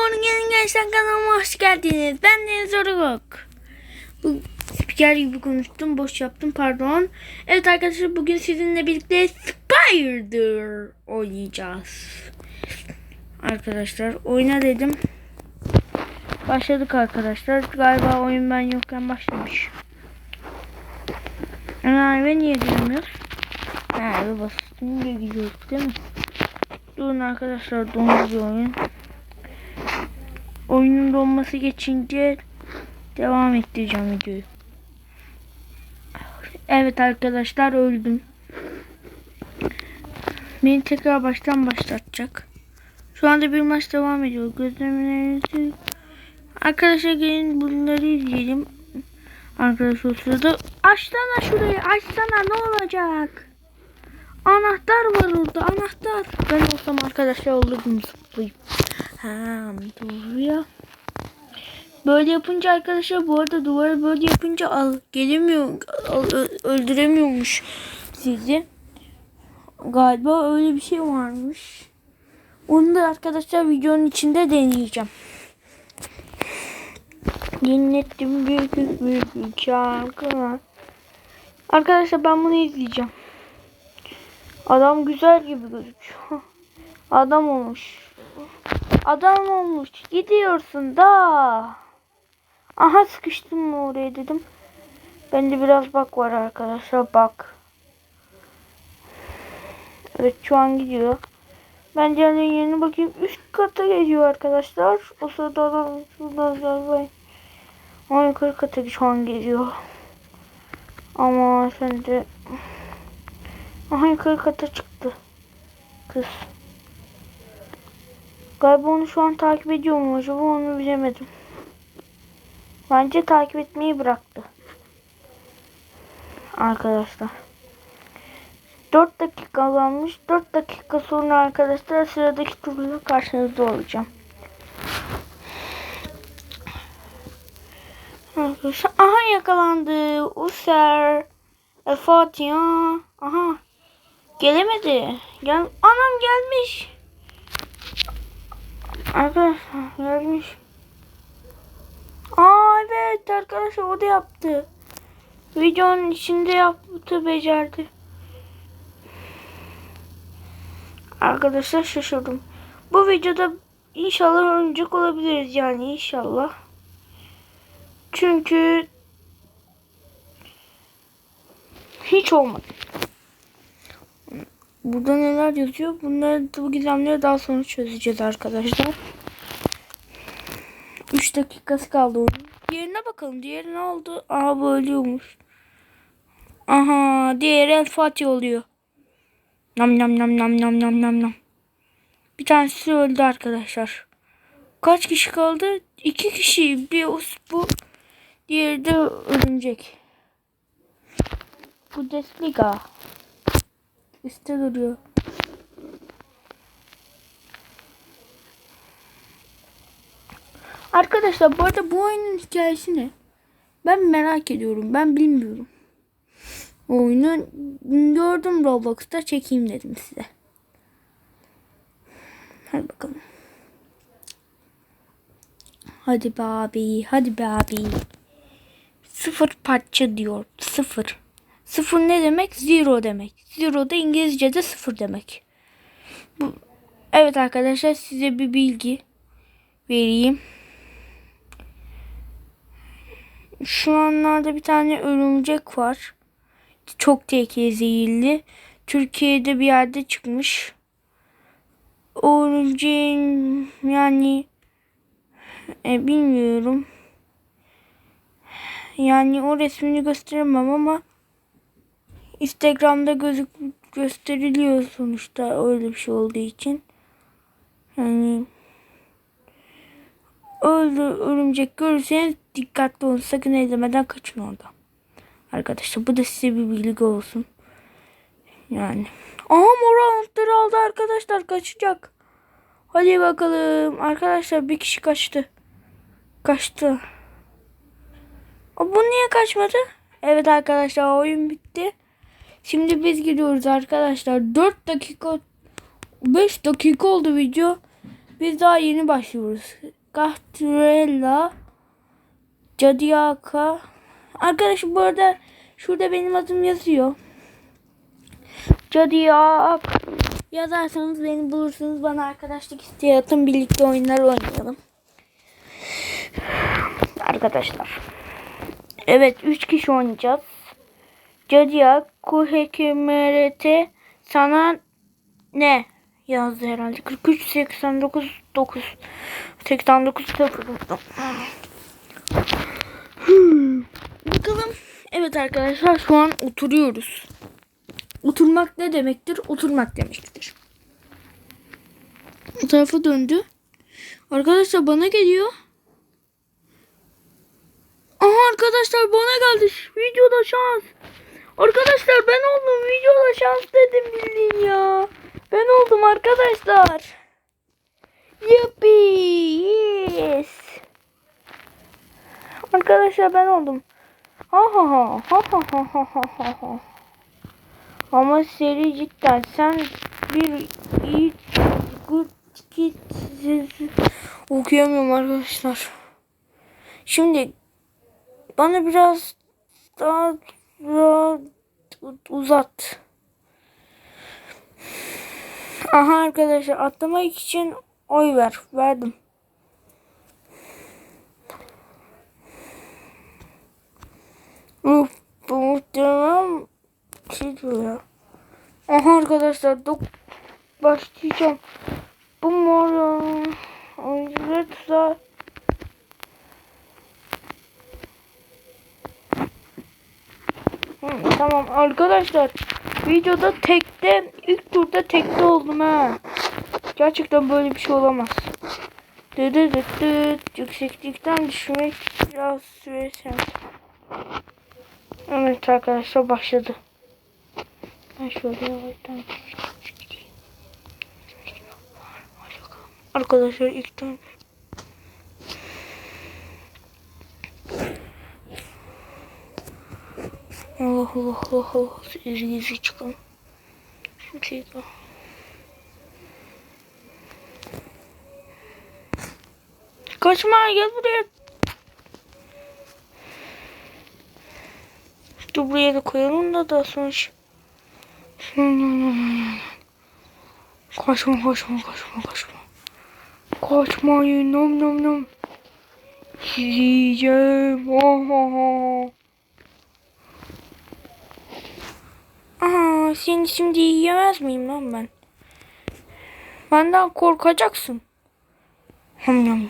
Doğru gelin gençler kanalıma hoş geldiniz. Ben Deniz Orukok. Bu spiker gibi konuştum. Boş yaptım pardon. Evet arkadaşlar bugün sizinle birlikte Spider oynayacağız. Arkadaşlar oyna dedim. Başladık arkadaşlar. Galiba oyun ben yokken başlamış. Ana niye girmiyoruz? Ha bir basitini de gidiyoruz değil mi? Durun arkadaşlar donduruyor oyun. Oyunun donması geçince devam ettireceğim videoyu. Evet arkadaşlar öldüm. Beni tekrar baştan başlatacak. Şu anda bir maç devam ediyor. Gözlemlerinizi Arkadaşlar gelin bunları izleyelim. Arkadaşlar sırada açsana şurayı açsana ne olacak? Anahtar var orada anahtar. Ben olsam arkadaşlar olurdum zıplayıp. Ha doğru ya. Böyle yapınca arkadaşlar bu arada duvara böyle yapınca al gelemiyor al, öldüremiyormuş sizi. Galiba öyle bir şey varmış. Onu da arkadaşlar videonun içinde deneyeceğim. Dinlettim büyük büyük büyük büyük şarkılar. Arkadaşlar ben bunu izleyeceğim. Adam güzel gibi gözüküyor. Adam olmuş. Adam olmuş. Gidiyorsun da. Aha sıkıştım mı oraya dedim. Bende biraz bak var arkadaşlar bak. Evet şu an gidiyor. Ben diğerlerinin yerine bakayım. Üst kata geliyor arkadaşlar. O sırada adam şuradan zaten. Ama yukarı kata şu an geliyor. Ama sen de Aha yukarı kata çıktı. Kız. Galiba onu şu an takip ediyor mu acaba onu bilemedim. Bence takip etmeyi bıraktı. Arkadaşlar. 4 dakika kalmış. 4 dakika sonra arkadaşlar sıradaki turla karşınızda olacağım. Arkadaşlar aha yakalandı. User. E, Fatih ha. Aha. Gelemedi. Gel Anam gelmiş. Arkadaşlar gelmiş. Aa evet arkadaşlar o da yaptı. Videonun içinde yaptı becerdi. Arkadaşlar şaşırdım. Bu videoda inşallah oyuncak olabiliriz yani inşallah. Çünkü hiç olmadı. Burada neler yazıyor? Bunları bu gizemleri daha sonra çözeceğiz arkadaşlar. 3 dakikası kaldı onun. Diğerine bakalım. Diğeri ne oldu? Aha bölüyormuş. Aha diğeri El Fatih oluyor. Nam nam nam nam nam nam nam nam. Bir tanesi öldü arkadaşlar. Kaç kişi kaldı? İki kişi. Bir bu. Diğeri de örümcek. Bundesliga. Üstte duruyor. Arkadaşlar bu arada bu oyunun hikayesi ne? Ben merak ediyorum. Ben bilmiyorum. Oyunu gördüm Roblox'ta çekeyim dedim size. Hadi bakalım. Hadi be abi. Hadi be abi. Sıfır parça diyor. Sıfır. Sıfır ne demek? Zero demek. Zero da İngilizce'de sıfır demek. Bu, evet arkadaşlar size bir bilgi vereyim. Şu anlarda bir tane örümcek var. Çok tehlikeli zehirli. Türkiye'de bir yerde çıkmış. O örümceğin yani e, bilmiyorum. Yani o resmini gösteremem ama Instagram'da gözük gösteriliyor sonuçta öyle bir şey olduğu için. Yani öyle örümcek görürseniz dikkatli olun. Sakın ellemeden kaçın orada. Arkadaşlar bu da size bir bilgi olsun. Yani. Aha mor anahtarı aldı arkadaşlar kaçacak. Hadi bakalım. Arkadaşlar bir kişi kaçtı. Kaçtı. O, bu niye kaçmadı? Evet arkadaşlar oyun bitti. Şimdi biz gidiyoruz arkadaşlar. 4 dakika 5 dakika oldu video. Biz daha yeni başlıyoruz. Gahtrella Cadiaka Arkadaşlar bu arada şurada benim adım yazıyor. Cadiak yazarsanız beni bulursunuz. Bana arkadaşlık isteği atın. Birlikte oyunlar oynayalım. Arkadaşlar. Evet 3 kişi oynayacağız. Cadia Kuhekimerete sana ne yazdı herhalde 43 89 9 89 0 Hmm. Bakalım. Evet arkadaşlar şu an oturuyoruz. Oturmak ne demektir? Oturmak demektir. Bu tarafa döndü. Arkadaşlar bana geliyor. Aha arkadaşlar bana geldi. Videoda şans. Arkadaşlar ben oldum. Videoda şans dedim bildiğin ya. Ben oldum arkadaşlar. Yuppie. Yes. Arkadaşlar ben oldum. Ha ha ha ha ha ha ha ha ha ha. Ama seri cidden sen bir iyi kid okuyamıyorum arkadaşlar. Şimdi bana biraz daha uzat. Aha arkadaşlar atlamak için oy ver. Verdim. Uf, bu muhtemelen şey diyor ya. Aha arkadaşlar dok başlayacağım. Bu mor oyuncular tuzağı Tamam arkadaşlar videoda tekte ilk turda tekte oldum ha. Gerçekten böyle bir şey olamaz. Dı dı dı dı. Yükseklikten düşmek biraz süresem. Evet arkadaşlar başladı. Ben şöyle yavaştan. Arkadaşlar ilk tane Allah Allah Allah Allah. İzi çıkalım. Şimdi daha. Kaçma gel buraya. Dur buraya da koyalım da daha sonra. şey- Kaçma kaçma kaçma kaçma. Kaçmayın nom nom nom. Yiyeceğim. Oh, oh, oh. Aa, seni şimdi yiyemez miyim lan ben? Benden korkacaksın. Hım yum yum.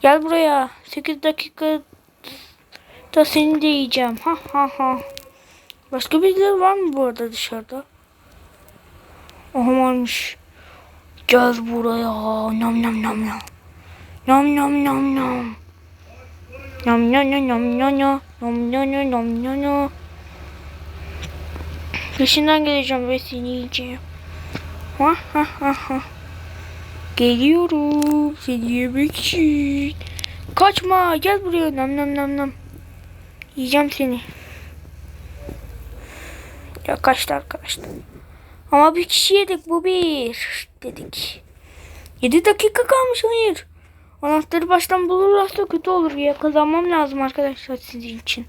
Gel buraya. 8 dakika da seni de yiyeceğim. Ha ha ha. Başka birileri var mı bu arada dışarıda? Aha. Gel buraya. Nam nam nam. Nam nam nam nam. Nam nam nam nam nam nam. Nam nam nam nam nam nam. Peşinden geleceğim ve seni yiyeceğim. Ha ha ha ha. Geliyorum seni yemek için. Kaçma gel buraya nam nam nam nam. Yiyeceğim seni. Ya kaçtı arkadaşlar. Ama bir kişi yedik bu bir dedik. 7 dakika kalmış hayır. Anahtarı baştan bulurlarsa kötü olur ya. Kazanmam lazım arkadaşlar sizin için.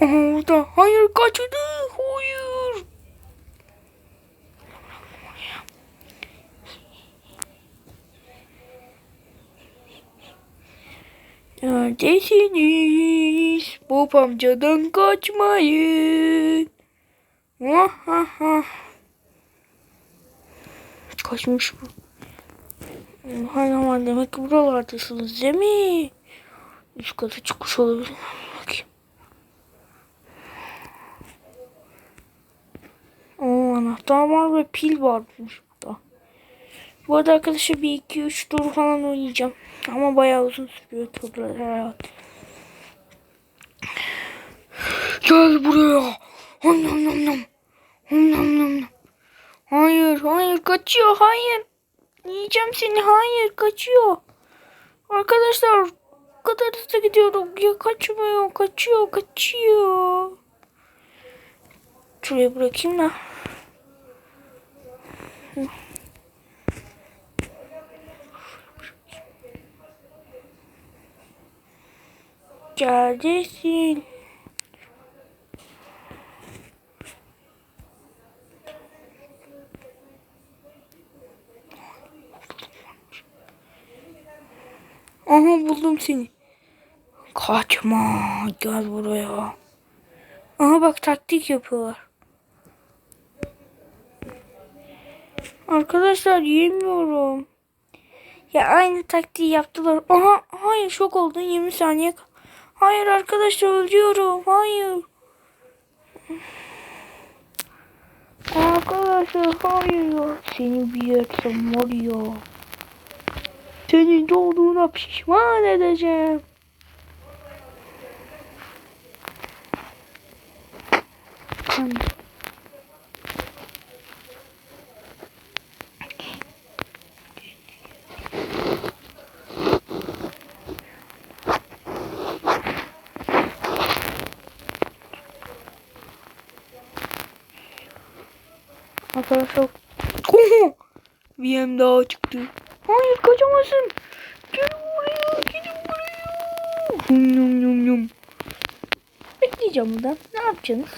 Aha orada. Hayır kaçırdı. Hayır. Neredesiniz? Bob amcadan kaçmayın. Ha ha ha. Kaçmış bu. Hay aman demek ki buralardasınız değil mi? Üst kata çıkmış olabilir. Bakayım. Oo, anahtar var ve pil varmış burada. Bu arada arkadaşlar bir iki üç tur falan oynayacağım. Ama bayağı uzun sürüyor turlar herhalde. Gel buraya. Hom nom nom nom. Hom nom nom nom. Hayır hayır kaçıyor hayır. Yiyeceğim seni hayır kaçıyor. Arkadaşlar o kadar hızlı gidiyorum. Ya kaçmıyor, kaçıyor, kaçıyor. Şuraya bırakayım da. Neredesin? Aha buldum seni. Kaçma. Gel buraya. Aha bak taktik yapıyorlar. Arkadaşlar yemiyorum. Ya aynı taktiği yaptılar. Aha hayır şok oldun 20 saniye. Hayır arkadaşlar ölüyorum. Hayır. Arkadaşlar hayır ya. Seni bir yersem var ya. Senin doğduğuna pişman edeceğim. Hani. Arkadaşlar. Yem daha çıktı. Hayır kaçamazsın. Gel buraya. Gel buraya. Hum, yum yum yum. Bekleyeceğim burada. Ne yapacaksınız?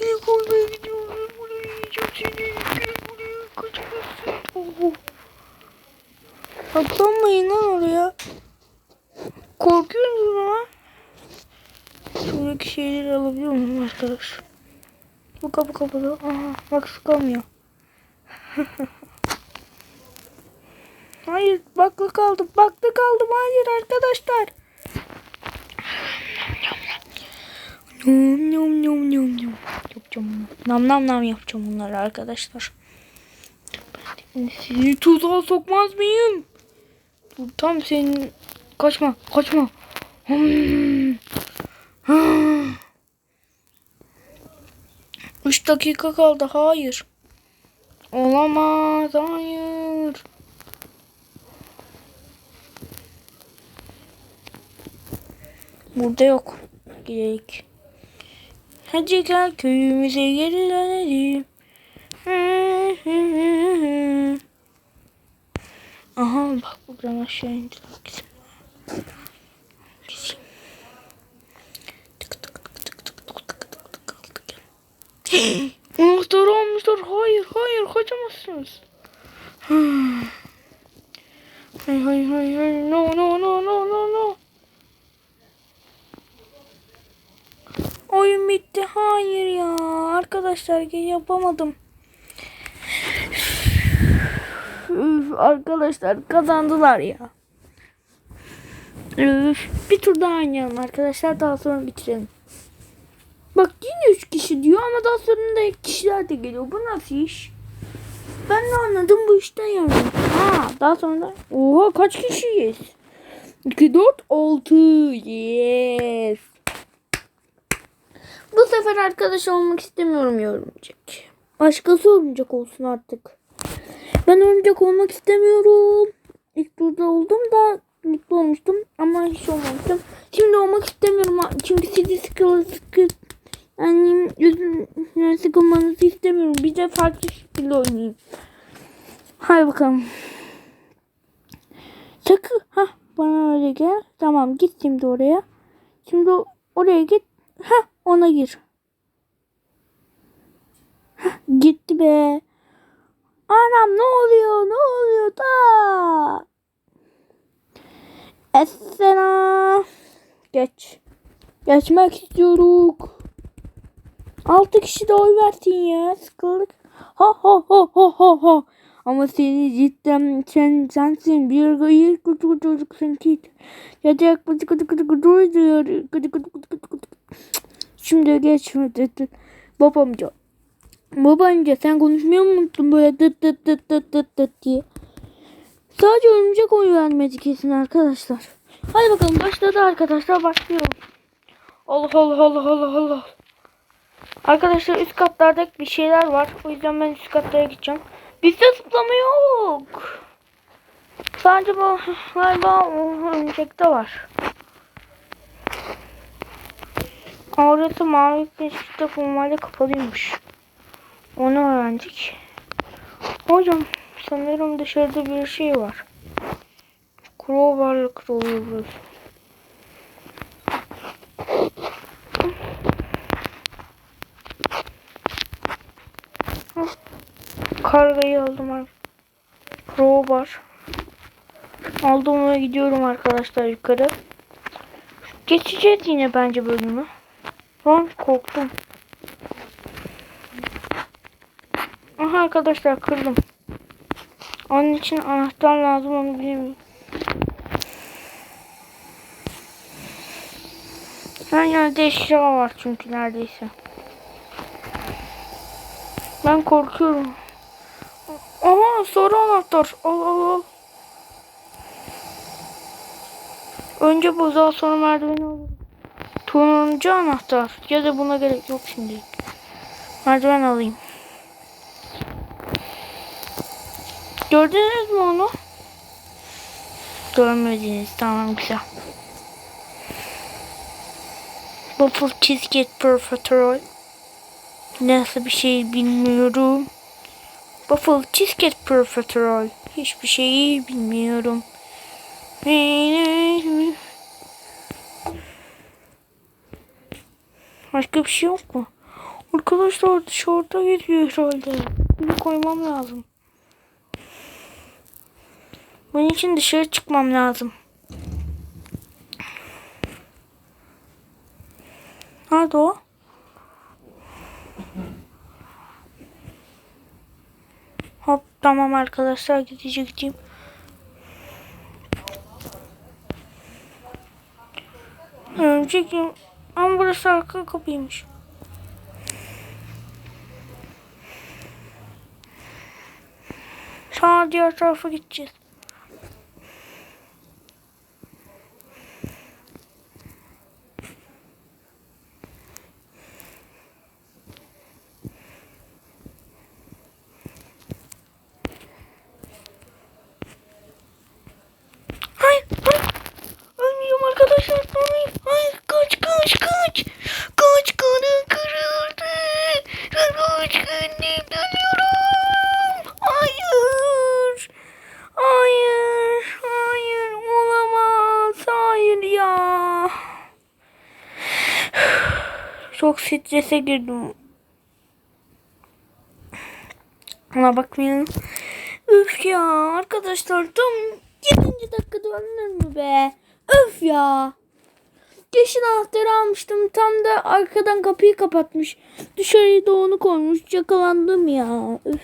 Beni koymaya gidiyorlar. Buraya yiyeceğim seni. Gel buraya. Kaçamazsın. Oh. Saklanmayın lan oraya. Korkuyorsunuz ama. Şuradaki şeyleri alabiliyor muyum arkadaş? Bu kapı kapalı. Aha bak sıkamıyor. Hayır bakla kaldım. Bakla kaldım. Hayır arkadaşlar. Nom nom nom nom. Yapacağım. Nam nam nam yapacağım bunları arkadaşlar. Sizi tuzağa sokmaz mıyım? Bu tam senin... Kaçma, kaçma. Hmm. Üç dakika kaldı. Hayır. Olamaz. Hayır. Burada yok. Gidelim. Hadi gel köyümüze geri dönelim. Aha bak buradan aşağı indiler. Güzel. Anahtarı almışlar. Hayır hayır kaçamazsınız. Hay hay hay hay. No no no no no no. Oyun bitti. Hayır ya. Arkadaşlar yapamadım. Üf, arkadaşlar kazandılar ya. Üf, bir tur daha oynayalım arkadaşlar. Daha sonra bitirelim. Bak yine 3 kişi diyor ama daha sonra da kişiler de geliyor. Bu nasıl iş? Ben de anladım bu işten yani. Ha, daha sonra Oha kaç kişiyiz? 2, 4, 6. Yes. Bu sefer arkadaş olmak istemiyorum yorumcak. Başkası oyuncak olsun artık. Ben oyuncak olmak istemiyorum. İlk turda oldum da mutlu olmuştum ama hiç olmamıştım. Şimdi olmak istemiyorum çünkü sizi sıkı sıkı yani yüzümden sıkılmanızı istemiyorum. Bir de farklı şekilde oynayayım. Hay bakalım. Sakın. ha bana öyle gel. Tamam git şimdi oraya. Şimdi oraya git. Ha ona gir. Hah, gitti be. Anam ne oluyor? Ne oluyor da? Esena. Geç. Geçmek istiyoruz. Altı kişi de oy versin ya. Sıkıldık. Ha ha ha ha ha ha. Ama seni cidden sen sensin bir gayet kötü çocuksun ki. Yacak gıcı gıcı gıcı gıcı diyor. Gıcı gıcı gıcı gıcı gıcı. Şimdi geçmedi. Babamca. Babamca sen konuşmuyor musun böyle dıt dıt dıt dıt dıt dıt diye. Sadece örümcek oyu vermedi kesin arkadaşlar. Hadi bakalım başladı arkadaşlar başlıyorum. Allah Allah Allah Allah Allah. Arkadaşlar üst katlarda bir şeyler var. O yüzden ben üst katlara gideceğim. Bizde zıplama yok. Sadece bu galiba örümcekte var. Orası mavi geçişte formalde kapalıymış. Onu öğrendik. Hocam sanırım dışarıda bir şey var. Crowbar'la kırılıyor burası. Kargayı aldım abi. Crowbar. Aldım ve gidiyorum arkadaşlar yukarı. Geçeceğiz yine bence bölümü. Lan korktum. Aha arkadaşlar kırdım. Onun için anahtar lazım onu bilmiyorum. Her yerde eşya var çünkü neredeyse. Ben korkuyorum. Aha sarı anahtar. Al al al. Önce buzağı sonra merdiveni alalım. Turuncu anahtar. Ya da buna gerek yok şimdi. Merdiven alayım. Gördünüz mü onu? Görmediniz. Tamam güzel. Waffle Cheesecake Profiterol. Nasıl bir şey bilmiyorum. Waffle Cheesecake Profiterol. Hiçbir şeyi bilmiyorum. Başka bir şey yok mu? Arkadaşlar dışarıda gidiyor herhalde. Bunu koymam lazım. Bunun için dışarı çıkmam lazım. Nerede o? Tamam arkadaşlar gidecek gideyim. Örümcek Ama burası arka kapıymış. Sonra diğer tarafa gideceğiz. Hayır, hayır. Ölmeyeceğim arkadaşlar. Hayır, hayır. Kaç, kaç, kaç. Kaç kanı kırıldı. Kaç kendim dönüyorum. Hayır. Hayır, hayır. Olamaz. Hayır ya. Çok strese girdim. Ona bakmayalım. Üf ya arkadaşlar tam 7. dakikada ölünür mü be? Öf ya. Yeşil anahtarı almıştım. Tam da arkadan kapıyı kapatmış. Dışarıya da onu koymuş. Yakalandım ya. Üf.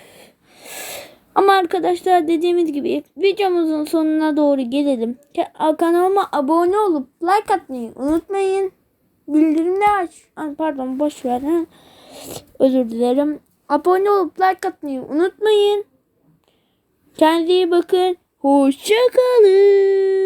Ama arkadaşlar dediğimiz gibi videomuzun sonuna doğru gelelim. Kanalıma abone olup like atmayı unutmayın. Bildirimleri aç. Ay, Pardon boş ver. Özür dilerim. Abone olup like atmayı unutmayın. Kendinize iyi bakın. Hoşçakalın.